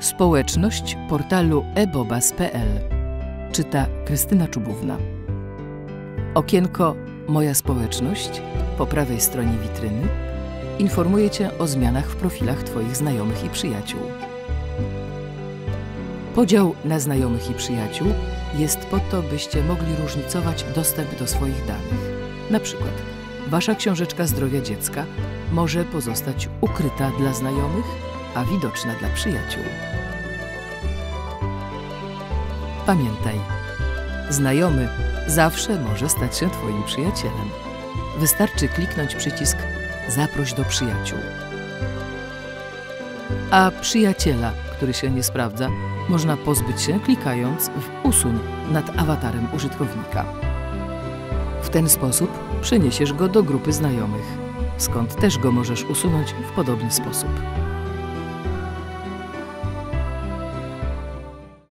Społeczność portalu ebobas.pl Czyta Krystyna Czubówna. Okienko Moja społeczność po prawej stronie witryny informuje Cię o zmianach w profilach Twoich znajomych i przyjaciół. Podział na znajomych i przyjaciół jest po to, byście mogli różnicować dostęp do swoich danych. Na przykład, Wasza książeczka zdrowia dziecka może pozostać ukryta dla znajomych, a widoczna dla przyjaciół. Pamiętaj, znajomy zawsze może stać się Twoim przyjacielem. Wystarczy kliknąć przycisk Zaproś do przyjaciół. A przyjaciela, który się nie sprawdza, można pozbyć się klikając w Usuń nad awatarem użytkownika. W ten sposób przeniesiesz go do grupy znajomych, skąd też go możesz usunąć w podobny sposób.